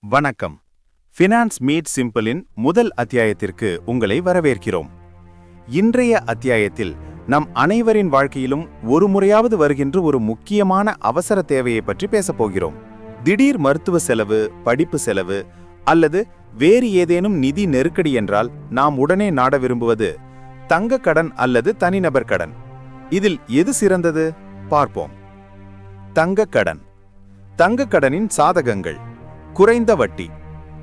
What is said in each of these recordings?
வணக்கம். Finance meet சிம்பிளின் முதல் அத்தியாயத்திற்கு உங்களை வரவேற்கிறோம். இன்றைய அத்தியாயத்தில் நம் அனைவரின் வாழ்க்கையிலும் ஒரு முறையாவது வருகின்ற ஒரு முக்கியமான அவசர தேவையை பற்றி பேசப் போகிறோம். திடீர் மருத்துவ செலவு படிப்பு செலவு அல்லது வேறு ஏதேனும் நிதி நெருக்கடி என்றால் நாம் உடனே நாட விரும்புவது தங்க கடன் அல்லது தனிநபர் கடன். இதில் எது சிறந்தது? பார்ப்போம். தங்க கடன். தங்க கடனின் சாதகங்கள். குறைந்த வட்டி.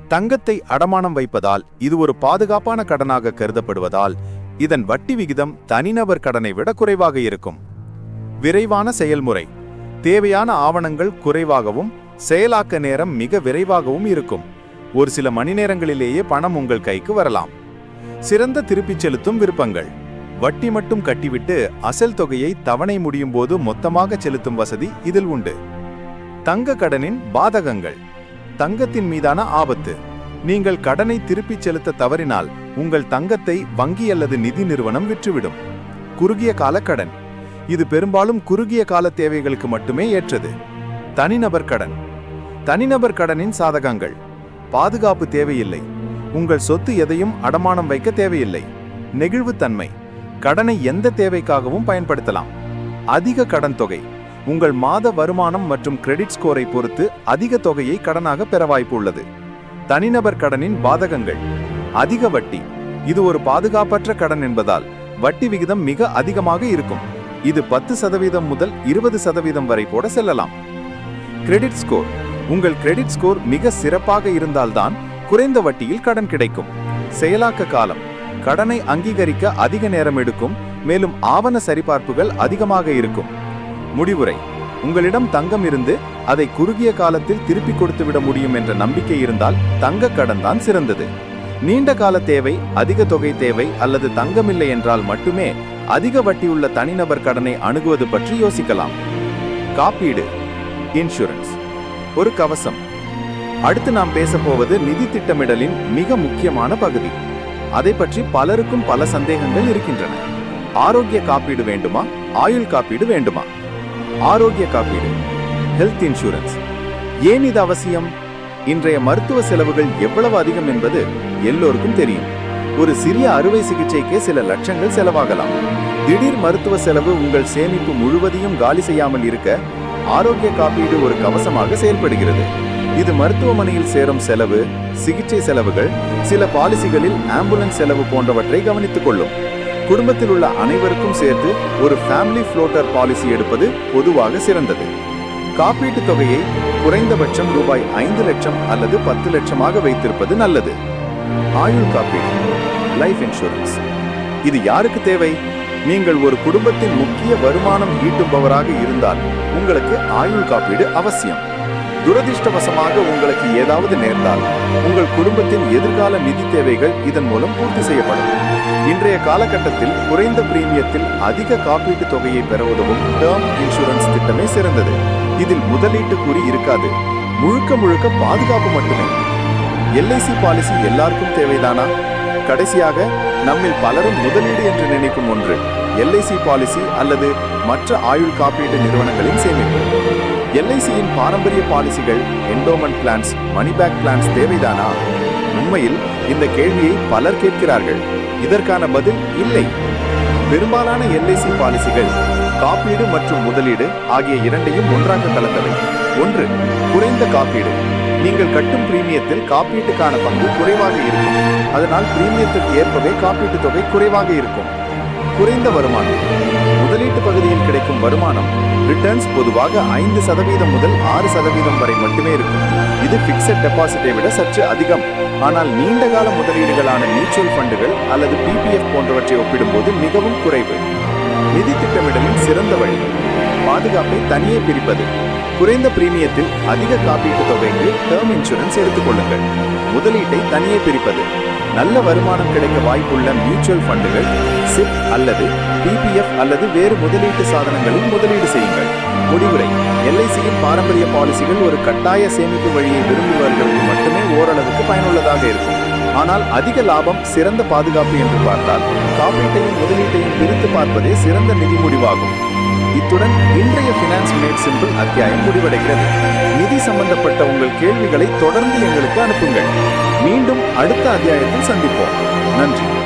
தங்கத்தை அடமானம் வைப்பதால் இது ஒரு பாதுகாப்பான கடனாக கருதப்படுவதால் இதன் வட்டி விகிதம் தனிநபர் கடனை விட குறைவாக இருக்கும். விரைவான செயல்முறை. தேவையான ஆவணங்கள் குறைவாகவும் செயலாக்க நேரம் மிக விரைவாகவும் இருக்கும். ஒரு சில மணி நேரங்களிலேயே பணம் உங்கள் கைக்கு வரலாம். சிறந்த திருப்பிச் செலுத்தும் விருப்பங்கள். வட்டி மட்டும் கட்டிவிட்டு அசல் தொகையை தவணை முடியும் போது மொத்தமாக செலுத்தும் வசதி இதில் உண்டு. தங்க கடனின் பாதகங்கள். தங்கத்தின் மீதான ஆபத்து. நீங்கள் கடனை திருப்பிச் செலுத்த தவறினால் உங்கள் தங்கத்தை வங்கி அல்லது நிதி நிறுவனம் விற்றுவிடும். குறுகிய கால கடன். இது பெரும்பாலும் குறுகிய கால தேவைகளுக்கு மட்டுமே ஏற்றது. தனிநபர் கடன். தனிநபர் கடனின் சாதகங்கள். பாதுகாப்பு தேவையில்லை. உங்கள் சொத்து எதையும் அடமானம் வைக்க தேவையில்லை. நெகிழ்வுத்தன்மை. கடனை எந்த தேவைக்காகவும் பயன்படுத்தலாம். அதிக கடன் தொகை. உங்கள் மாத வருமானம் மற்றும் கிரெடிட் ஸ்கோரை பொறுத்து அதிக தொகையை கடனாக பெற வாய்ப்பு உள்ளது. தனிநபர் கடனின் பாதகங்கள். அதிக வட்டி. இது ஒரு பாதுகாப்பற்ற கடன் என்பதால் வட்டி விகிதம் மிக அதிகமாக இருக்கும். இது பத்து சதவீதம் முதல் இருபது சதவீதம் வரை கூட செல்லலாம். கிரெடிட் ஸ்கோர் உங்கள் கிரெடிட் ஸ்கோர் மிக சிறப்பாக இருந்தால்தான் குறைந்த வட்டியில் கடன் கிடைக்கும். செயலாக்க காலம். கடனை அங்கீகரிக்க அதிக நேரம் எடுக்கும். மேலும் ஆவண சரிபார்ப்புகள் அதிகமாக இருக்கும். முடிவுரை. உங்களிடம் தங்கம் இருந்து அதை குறுகிய காலத்தில் திருப்பி கொடுத்து விட முடியும் என்ற நம்பிக்கை இருந்தால் தங்க கடன் தான் சிறந்தது. நீண்ட கால தேவை அதிக தொகை தேவை அல்லது தங்கமில்லை என்றால் மட்டுமே அதிக வட்டியுள்ள தனிநபர் கடனை அணுகுவது பற்றி யோசிக்கலாம். காப்பீடு இன்சூரன்ஸ். ஒரு கவசம். அடுத்து நாம் பேசப்போவது நிதி திட்டமிடலின் மிக முக்கியமான பகுதி. அதை பற்றி பலருக்கும் பல சந்தேகங்கள் இருக்கின்றன. ஆரோக்கிய காப்பீடு வேண்டுமா? ஆயுள் காப்பீடு வேண்டுமா? ஆரோக்கிய காப்பீடு ஹெல்த் இன்சூரன்ஸ் ஏன் இது அவசியம்? இன்றைய மருத்துவ செலவுகள் எவ்வளவு அதிகம் என்பது எல்லோருக்கும் தெரியும். ஒரு சிறிய அறுவை சிகிச்சைக்கே சில லட்சங்கள் செலவாகலாம். திடீர் மருத்துவ செலவு உங்கள் சேமிப்பு முழுவதையும் காலி செய்யாமல் இருக்க ஆரோக்கிய காப்பீடு ஒரு கவசமாக செயல்படுகிறது. இது மருத்துவமனையில் சேரும் செலவு சிகிச்சை செலவுகள் சில பாலிசிகளில் ஆம்புலன்ஸ் செலவு போன்றவற்றை கவனித்துக் கொள்ளும். குடும்பத்தில் உள்ள அனைவருக்கும் சேர்த்து ஒரு ஃபேமிலி ஃப்ளோட்டர் பாலிசி எடுப்பது பொதுவாக சிறந்தது. காப்பீட்டு தொகையை குறைந்தபட்சம் ரூபாய் ஐந்து லட்சம் அல்லது பத்து லட்சமாக வைத்திருப்பது நல்லது. ஆயுள் காப்பீடு லைஃப் இன்சூரன்ஸ் இது யாருக்கு தேவை? நீங்கள் ஒரு குடும்பத்தின் முக்கிய வருமானம் ஈட்டுபவராக இருந்தால் உங்களுக்கு ஆயுள் காப்பீடு அவசியம். துரதிர்ஷ்டவசமாக உங்களுக்கு ஏதாவது நேர்ந்தால் உங்கள் குடும்பத்தின் எதிர்கால நிதி தேவைகள் இதன் மூலம் பூர்த்தி செய்யப்படும். இன்றைய காலகட்டத்தில் குறைந்த பிரீமியத்தில் அதிக காப்பீட்டு தொகையை பெற உதவும் டேர்ம் இன்சூரன்ஸ் திட்டமே சிறந்தது. இதில் முதலீட்டு கூறி இருக்காது. முழுக்க முழுக்க பாதுகாப்பு மட்டுமே. எல்ஐசி பாலிசி எல்லாருக்கும் தேவைதானா? கடைசியாக நம்மில் பலரும் முதலீடு என்று நினைக்கும் ஒன்று எல்ஐசி பாலிசி அல்லது மற்ற ஆயுள் காப்பீட்டு நிறுவனங்களின் சேமிப்பு. எல்ஐசியின் பாரம்பரிய பாலிசிகள் endowment plans money back plans தேவைதானா? உண்மையில் இந்த கேள்வியை பலர் கேட்கிறார்கள். இதற்கான பதில் இல்லை. பெரும்பாலான எல்ஐசி பாலிசிகள் காப்பீடு மற்றும் முதலீடு ஆகிய இரண்டையும் ஒன்றாக கலந்தவை. ஒன்று குறைந்த காப்பீடு. நீங்கள் கட்டும் பிரீமியத்தில் காப்பீட்டுக்கான பங்கு குறைவாக இருக்கும். அதனால் பிரீமியத்திற்கு ஏற்பவே காப்பீட்டு தொகை குறைவாக இருக்கும். குறைந்த வருமானம். முதலீட்டு பகுதியில் கிடைக்கும் வருமானம் ரிட்டர்ன்ஸ் பொதுவாக ஐந்து சதவீதம் முதல் ஆறு சதவீதம் வரை மட்டுமே இருக்கும். இது பிக்சட் டெபாசிட்டை விட சற்று அதிகம். ஆனால் நீண்ட கால முதலீடுகளான மியூச்சுவல் ஃபண்டுகள் அல்லது பிபிஎஃப் போன்றவற்றை ஒப்பிடும்போது மிகவும் குறைவு. நிதி திட்டமிடலின் சிறந்த வழி. பாதுகாப்பை தனியே பிரிப்பது. குறைந்த பிரீமியத்தில் அதிக காப்பீட்டு தொகைக்கு டேர்ம் இன்சூரன்ஸ் எடுத்துக்கொள்ளுங்கள் முதலீட்டை தனியே பிரிப்பது. நல்ல வருமானம் கிடைக்க வாய்ப்புள்ள மியூச்சுவல் ஃபண்டுகள் சிப் அல்லது பிபிஎஃப் அல்லது வேறு முதலீட்டு சாதனங்களில் முதலீடு செய்யுங்கள். முடிவுரை. எல்ஐசியின் பாரம்பரிய பாலிசிகள் ஒரு கட்டாய சேமிப்பு வழியை விரும்புபவர்களுக்கு பயனுள்ளதாக இருக்கும். ஆனால் அதிக லாபம் சிறந்த பாதுகாப்பு என்று பார்த்தால் காப்பீட்டையும் முதலீட்டையும் பிரித்து பார்ப்பதே சிறந்த நிதி முடிவாகும். இத்துடன் இன்றைய ஃபினான்ஸ் மேட் சிம்பிள் அத்தியாயம் முடிவடைகிறது. நிதி சம்பந்தப்பட்ட உங்கள் கேள்விகளை தொடர்ந்து எங்களுக்கு அனுப்புங்கள். மீண்டும் அடுத்த அத்தியாயத்தில் சந்திப்போம். நன்றி.